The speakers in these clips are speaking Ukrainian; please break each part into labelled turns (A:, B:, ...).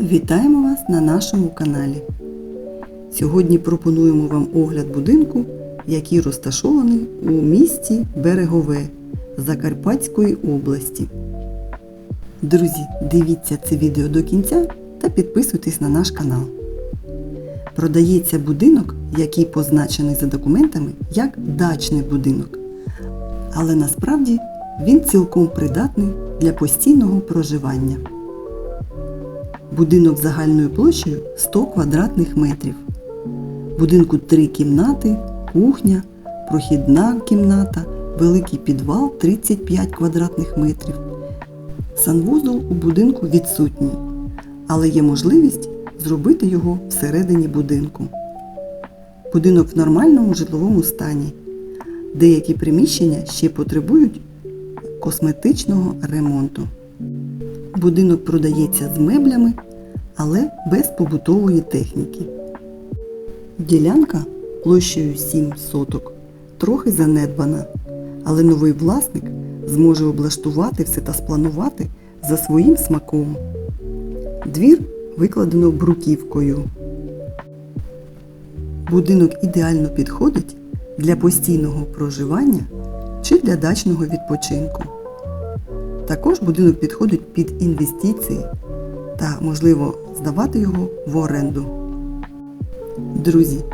A: Вітаємо вас на нашому каналі. Сьогодні пропонуємо вам огляд будинку, який розташований у місті Берегове Закарпатської області. Друзі, дивіться це відео до кінця та підписуйтесь на наш канал. Продається будинок, який позначений за документами як дачний будинок. Але насправді він цілком придатний для постійного проживання. Будинок загальною площею 100 квадратних метрів. Будинку три кімнати, кухня, прохідна кімната, великий підвал 35 квадратних метрів. Санвузол у будинку відсутній, але є можливість зробити його всередині будинку. Будинок в нормальному житловому стані. Деякі приміщення ще потребують косметичного ремонту. Будинок продається з меблями, але без побутової техніки. Ділянка площею 7 соток трохи занедбана, але новий власник зможе облаштувати все та спланувати за своїм смаком. Двір викладено бруківкою. Будинок ідеально підходить для постійного проживання чи для дачного відпочинку. Також будинок підходить під інвестиції та можливо здавати його в оренду. Друзі,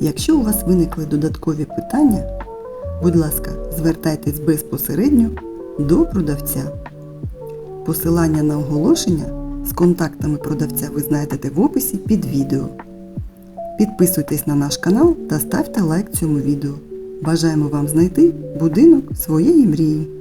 A: якщо у вас виникли додаткові питання, будь ласка, звертайтесь безпосередньо до продавця. Посилання на оголошення з контактами продавця ви знайдете в описі під відео. Підписуйтесь на наш канал та ставте лайк цьому відео. Бажаємо вам знайти будинок своєї мрії.